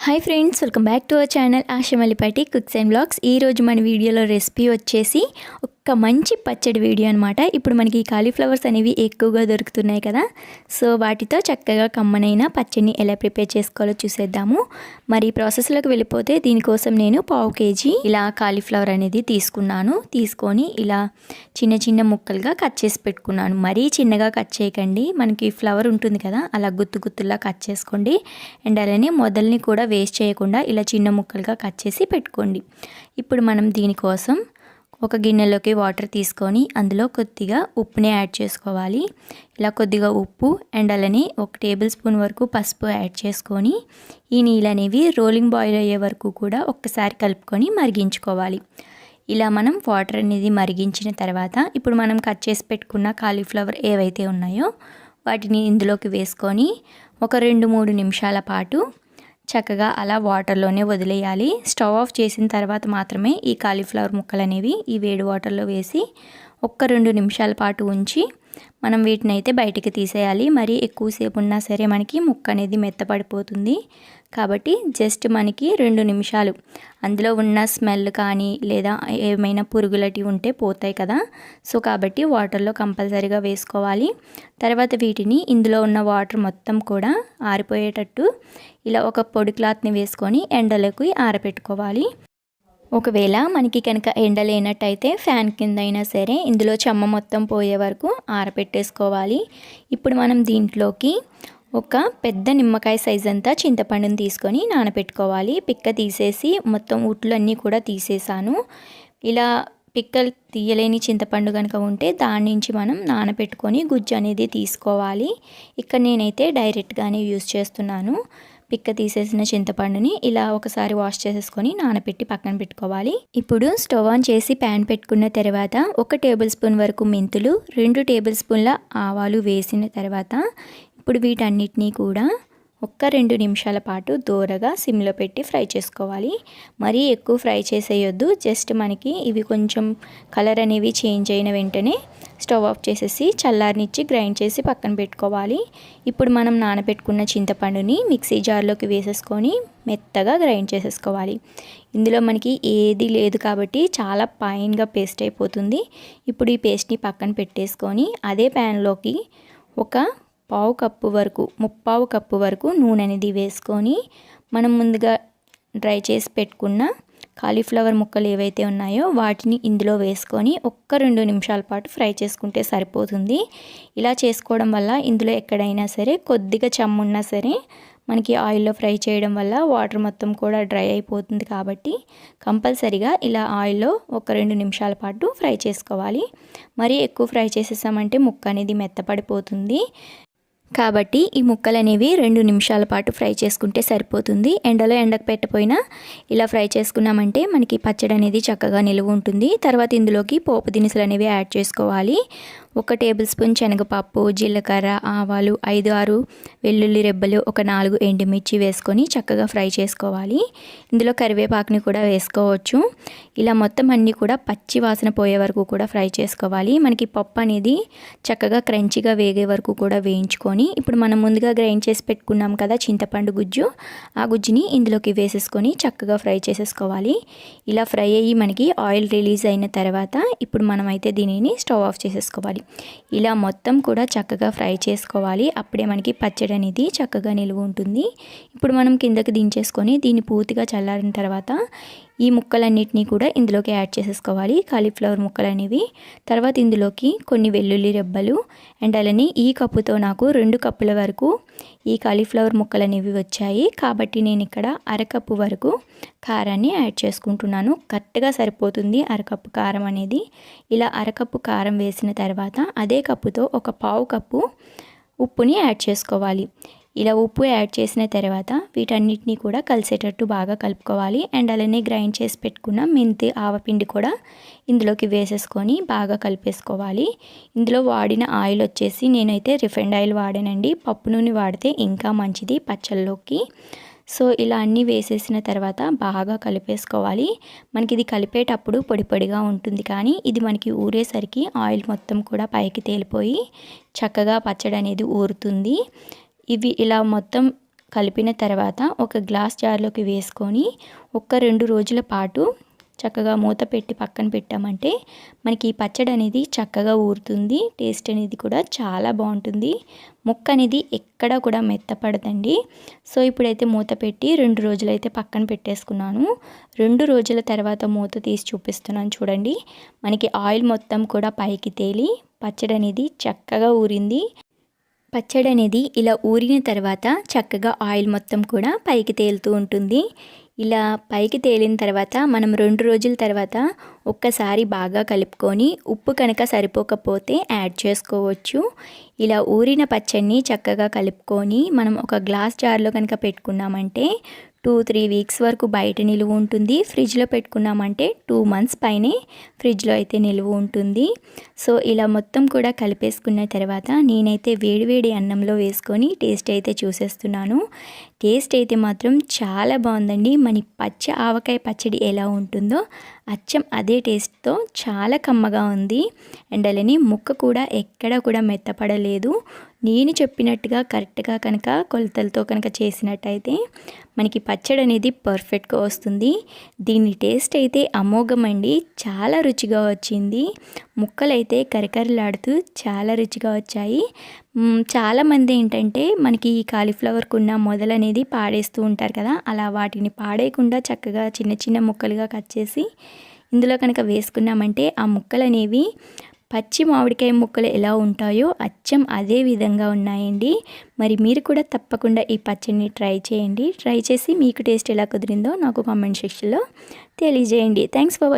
Hi friends welcome back to our channel Ashamallipati cooks and blogs ఈరోజు మన వీడియోలో recipe వచ్చేసి ఒక మంచి పచ్చడి వీడియో అనమాట ఇప్పుడు మనకి కాలీఫ్లవర్స్ అనేవి ఎక్కువగా దొరుకుతున్నాయి కదా. సో వాటితో చక్కగా కమ్మనైన పచ్చడిని ఎలా ప్రిపేర్ చేసుకోవాలో చూసేద్దాము. మరి ప్రాసెస్లోకి వెళ్ళిపోతే దీనికోసం నేను పావు కేజీ ఇలా కాలీఫ్లవర్ అనేది తీసుకున్నాను. తీసుకొని ఇలా చిన్న చిన్న ముక్కలుగా కట్ చేసి పెట్టుకున్నాను. మరీ చిన్నగా కట్ చేయకండి. మనకి ఫ్లవర్ ఉంటుంది కదా అలా గుత్తు గుత్తులా కట్ చేసుకోండి. అండ్ అలానే మొదల్ని కూడా వేస్ట్ చేయకుండా ఇలా చిన్న ముక్కలుగా కట్ చేసి పెట్టుకోండి. ఇప్పుడు మనం దీనికోసం ఒక గిన్నెలోకి వాటర్ తీసుకొని అందులో కొద్దిగా ఉప్పుని యాడ్ చేసుకోవాలి. ఇలా కొద్దిగా ఉప్పు అండ్ అలానే ఒక టేబుల్ స్పూన్ వరకు పసుపు యాడ్ చేసుకొని ఈ నీళ్ళు అనేవి రోలింగ్ బాయిల్ అయ్యే వరకు కూడా ఒక్కసారి కలుపుకొని మరిగించుకోవాలి. ఇలా మనం వాటర్ అనేది మరిగించిన తర్వాత ఇప్పుడు మనం కట్ చేసి పెట్టుకున్న కాలీఫ్లవర్ ఏవైతే ఉన్నాయో వాటిని ఇందులోకి వేసుకొని ఒక రెండు మూడు నిమిషాల పాటు చక్కగా అలా వాటర్లోనే వదిలేయాలి. స్టవ్ ఆఫ్ చేసిన తర్వాత మాత్రమే ఈ కాలీఫ్లవర్ ముక్కలు అనేవి ఈ వేడి వాటర్లో వేసి ఒక్క రెండు నిమిషాల పాటు ఉంచి మనం వీటిని అయితే బయటికి తీసేయాలి. మరి ఎక్కువసేపు ఉన్నా సరే మనకి ముక్క అనేది మెత్తపడిపోతుంది. కాబట్టి జస్ట్ మనకి రెండు నిమిషాలు. అందులో ఉన్న స్మెల్ కానీ లేదా ఏమైనా పురుగులటి ఉంటే పోతాయి కదా. సో కాబట్టి వాటర్లో కంపల్సరీగా వేసుకోవాలి. తర్వాత వీటిని ఇందులో ఉన్న వాటర్ మొత్తం కూడా ఆరిపోయేటట్టు ఇలా ఒక పొడి క్లాత్ని వేసుకొని ఎండలోకి ఆరబెట్టుకోవాలి ఒకవేళ మనకి కనుక ఎండ లేనట్టయితే ఫ్యాన్ కింద అయినా సరే ఇందులో చెమ్మ మొత్తం పోయే వరకు ఆరపెట్టేసుకోవాలి. ఇప్పుడు మనం దీంట్లోకి ఒక పెద్ద నిమ్మకాయ సైజ్ అంతా చింతపండుని తీసుకొని నానబెట్టుకోవాలి పిక్క తీసేసి మొత్తం ఉట్లు అన్నీ కూడా తీసేసాను. ఇలా పిక్కలు తీయలేని చింతపండు కనుక ఉంటే దాని నుంచి మనం నానబెట్టుకొని గుజ్జు అనేది తీసుకోవాలి. ఇక్కడ నేనైతే డైరెక్ట్గానే యూస్ చేస్తున్నాను. పిక్క తీసేసిన చింతపండుని ఇలా ఒకసారి వాష్ చేసేసుకొని నానబెట్టి పక్కన పెట్టుకోవాలి. ఇప్పుడు స్టవ్ ఆన్ చేసి ప్యాన్ పెట్టుకున్న తర్వాత ఒక టేబుల్ స్పూన్ వరకు మెంతులు రెండు టేబుల్ స్పూన్ల ఆవాలు వేసిన తర్వాత ఇప్పుడు వీటన్నిటినీ కూడా ఒక్క రెండు నిమిషాల పాటు దూరగా సిమ్లో పెట్టి ఫ్రై చేసుకోవాలి. మరీ ఎక్కువ ఫ్రై చేసేయొద్దు. జస్ట్ మనకి ఇవి కొంచెం కలర్ అనేవి చేంజ్ అయిన వెంటనే స్టవ్ ఆఫ్ చేసేసి చల్లారినిచ్చి గ్రైండ్ చేసి పక్కన పెట్టుకోవాలి. ఇప్పుడు మనం నానబెట్టుకున్న చింతపండుని మిక్సీ జార్లోకి వేసేసుకొని మెత్తగా గ్రైండ్ చేసేసుకోవాలి. ఇందులో మనకి ఏది లేదు కాబట్టి చాలా పైన్గా పేస్ట్ అయిపోతుంది. ఇప్పుడు ఈ పేస్ట్ని పక్కన పెట్టేసుకొని అదే ప్యాన్లోకి ఒక పావు కప్పు వరకు ముప్పావు కప్పు వరకు నూనె అనేది వేసుకొని మనం ముందుగా డ్రై చేసి పెట్టుకున్న కాలీఫ్లవర్ ముక్కలు ఏవైతే ఉన్నాయో వాటిని ఇందులో వేసుకొని ఒక్క రెండు నిమిషాల పాటు ఫ్రై చేసుకుంటే సరిపోతుంది. ఇలా చేసుకోవడం వల్ల ఇందులో ఎక్కడైనా సరే కొద్దిగా చమ్మున్నా సరే మనకి ఆయిల్లో ఫ్రై చేయడం వల్ల వాటర్ మొత్తం కూడా డ్రై అయిపోతుంది కాబట్టి కంపల్సరిగా ఇలా ఆయిల్లో ఒక రెండు నిమిషాల పాటు ఫ్రై చేసుకోవాలి. మరీ ఎక్కువ ఫ్రై చేసేసామంటే ముక్క అనేది మెత్తపడిపోతుంది. కాబట్టి ఈ ముక్కలు అనేవి రెండు నిమిషాల పాటు ఫ్రై చేసుకుంటే సరిపోతుంది. ఎండలో ఎండకు పెట్టపోయినా ఇలా ఫ్రై చేసుకున్నామంటే మనకి పచ్చడి అనేది చక్కగా నిలువ ఉంటుంది. తర్వాత ఇందులోకి పోపు దినుసులు అనేవి యాడ్ చేసుకోవాలి. ఒక టేబుల్ స్పూన్ శనగపప్పు జీలకర్ర ఆవాలు ఐదు ఆరు వెల్లుల్లి రెబ్బలు ఒక నాలుగు ఎండుమిర్చి వేసుకొని చక్కగా ఫ్రై చేసుకోవాలి. ఇందులో కరివేపాకుని కూడా వేసుకోవచ్చు. ఇలా మొత్తం అన్నీ కూడా పచ్చి వాసన పోయే వరకు కూడా ఫ్రై చేసుకోవాలి. మనకి పప్పు అనేది చక్కగా క్రంచిగా వేగే వరకు కూడా వేయించుకొని ఇప్పుడు మనం ముందుగా గ్రైండ్ చేసి పెట్టుకున్నాం కదా చింతపండు గుజ్జు. ఆ గుజ్జుని ఇందులోకి వేసేసుకొని చక్కగా ఫ్రై చేసేసుకోవాలి. ఇలా ఫ్రై అయ్యి మనకి ఆయిల్ రిలీజ్ అయిన తర్వాత ఇప్పుడు మనమైతే దీనిని స్టవ్ ఆఫ్ చేసేసుకోవాలి. ఇలా మొత్తం కూడా చక్కగా ఫ్రై చేసుకోవాలి. అప్పుడే మనకి పచ్చడి అనేది చక్కగా నిలువ ఉంటుంది. ఇప్పుడు మనం కిందకి దించేసుకొని దీన్ని పూర్తిగా చల్లారిన తర్వాత ఈ ముక్కలన్నిటినీ కూడా ఇందులోకి యాడ్ చేసేసుకోవాలి. కాలీఫ్లవర్ ముక్కలు అనేవి తర్వాత ఇందులోకి కొన్ని వెల్లుల్లి రెబ్బలు అండ్ అలానే ఈ కప్పుతో నాకు రెండు కప్పుల వరకు ఈ కాలీఫ్లవర్ ముక్కలు అనేవి వచ్చాయి. కాబట్టి నేను ఇక్కడ అరకప్పు వరకు కారాన్ని యాడ్ చేసుకుంటున్నాను. కరెక్ట్గా సరిపోతుంది అరకప్పు కారం అనేది. ఇలా అరకప్పు కారం వేసిన తర్వాత అదే కప్పుతో ఒక పావు కప్పు ఉప్పుని యాడ్ చేసుకోవాలి. ఇలా ఉప్పు యాడ్ చేసిన తర్వాత వీటన్నిటిని కూడా కలిసేటట్టు బాగా కలుపుకోవాలి. అండ్ అలానే గ్రైండ్ చేసి పెట్టుకున్న మెంతి ఆవపిండి కూడా ఇందులోకి వేసేసుకొని బాగా కలిపేసుకోవాలి. ఇందులో వాడిన ఆయిల్ వచ్చేసి నేనైతే రిఫైండ్ ఆయిల్ వాడానండి. పప్పు నూనె వాడితే ఇంకా మంచిది పచ్చళ్ళలోకి సో ఇలా అన్నీ వేసేసిన తర్వాత బాగా కలిపేసుకోవాలి. మనకి ఇది కలిపేటప్పుడు పొడి పొడిగా ఉంటుంది కానీ ఇది మనకి ఊరేసరికి ఆయిల్ మొత్తం కూడా పైకి తేలిపోయి చక్కగా పచ్చడి అనేది ఊరుతుంది. ఇవి ఇలా మొత్తం కలిపిన తర్వాత ఒక గ్లాస్ జార్లోకి వేసుకొని ఒక రెండు రోజుల పాటు చక్కగా మూత పెట్టి పక్కన పెట్టామంటే మనకి ఈ పచ్చడి అనేది చక్కగా ఊరుతుంది. టేస్ట్ అనేది కూడా చాలా బాగుంటుంది. ముక్క అనేది ఎక్కడ కూడా మెత్తపడదండి. సో ఇప్పుడైతే మూత పెట్టి రెండు రోజులైతే పక్కన పెట్టేసుకున్నాను. రెండు రోజుల తర్వాత మూత తీసి చూపిస్తున్నాను చూడండి. మనకి ఆయిల్ మొత్తం కూడా పైకి తేలి పచ్చడి అనేది చక్కగా ఊరింది. పచ్చడి అనేది ఇలా ఊరిన తర్వాత చక్కగా ఆయిల్ మొత్తం కూడా పైకి తేలుతూ ఉంటుంది. ఇలా పైకి తేలిన తర్వాత మనం రెండు రోజుల తర్వాత ఒక్కసారి బాగా కలుపుకొని ఉప్పు కనుక సరిపోకపోతే యాడ్ చేసుకోవచ్చు. ఇలా ఊరిన పచ్చడిని చక్కగా కలుపుకొని మనం ఒక గ్లాస్ జార్లో కనుక పెట్టుకున్నామంటే టూ త్రీ వీక్స్ వరకు బయట నిలువ ఉంటుంది. ఫ్రిడ్జ్లో పెట్టుకున్నామంటే టూ మంత్స్ పైనే ఫ్రిడ్జ్లో అయితే నిలువ ఉంటుంది. సో ఇలా మొత్తం కూడా కలిపేసుకున్న తర్వాత నేనైతే వేడివేడి అన్నంలో వేసుకొని టేస్ట్ అయితే చూసేస్తున్నాను. టేస్ట్ అయితే మాత్రం చాలా బాగుందండి. మన పచ్చ ఆవకాయ పచ్చడి ఎలా ఉంటుందో అచ్చం అదే టేస్ట్తో చాలా కమ్మగా ఉంది. అండ్ అలానే ముక్క కూడా ఎక్కడ కూడా మెత్తపడలేదు. నేను చెప్పినట్టుగా కరెక్ట్గా కనుక కొలతలతో కనుక చేసినట్టయితే మనకి పచ్చడి అనేది పర్ఫెక్ట్గా వస్తుంది. దీని టేస్ట్ అయితే అమోఘమండి చాలా రుచిగా వచ్చింది. ముక్కలైతే కరకరలాడుతూ చాలా రుచిగా వచ్చాయి. చాలామంది ఏంటంటే మనకి ఈ కాలీఫ్లవర్కు ఉన్న మొదలు అనేది పాడేస్తూ ఉంటారు కదా అలా వాటిని పాడేయకుండా చక్కగా చిన్న చిన్న ముక్కలుగా కట్ చేసి ఇందులో కనుక వేసుకున్నామంటే ఆ ముక్కలు అనేవి పచ్చి మామిడికాయ ముక్కలు ఎలా ఉంటాయో అచ్చం అదే విధంగా ఉన్నాయండి. మరి మీరు కూడా తప్పకుండా ఈ పచ్చడిని ట్రై చేయండి. ట్రై చేసి మీకు టేస్ట్ ఎలా కుదిరిందో నాకు కామెంట్ సెక్షన్లో తెలియజేయండి. Thanks for